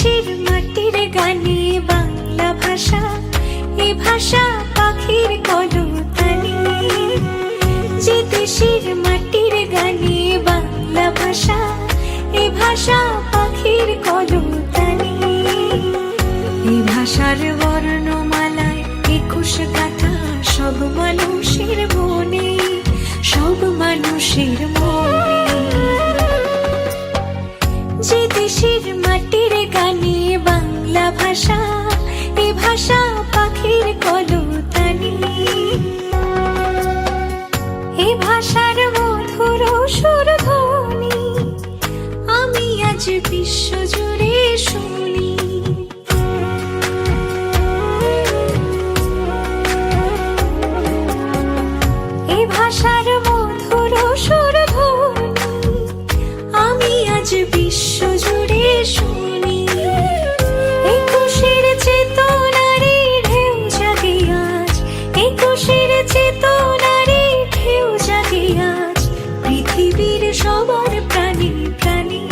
দেশের মাটির গানে বাংলা ভাষা, এ ভাষা পাখির কলতানি। যে দেশের মাটির গানে বাংলা ভাষা, এ ভাষা পাখির কলতানি। এ ভাষার বর্ণমালায় একুশ কথা সব মানুষের মনে, সব মানুষের মনে দেশের মাটির গানে বাংলা ভাষা, এ ভাষা পাখির কলতানি। এ ভাষার মধুর সুর ধ্বনি, আমি আজ বিশ্ব জুড়ে শুনি। এ ভাষার মধুর সুর ধ্বনি, আমি আজ সবার প্রাণী প্রাণী।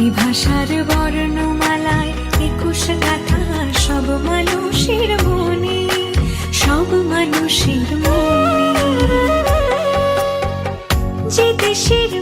এই ভাষার বর্ণমালায় একুশ গাথা, সব মানুষের মনে, সব মানুষের মনে। যে দেশের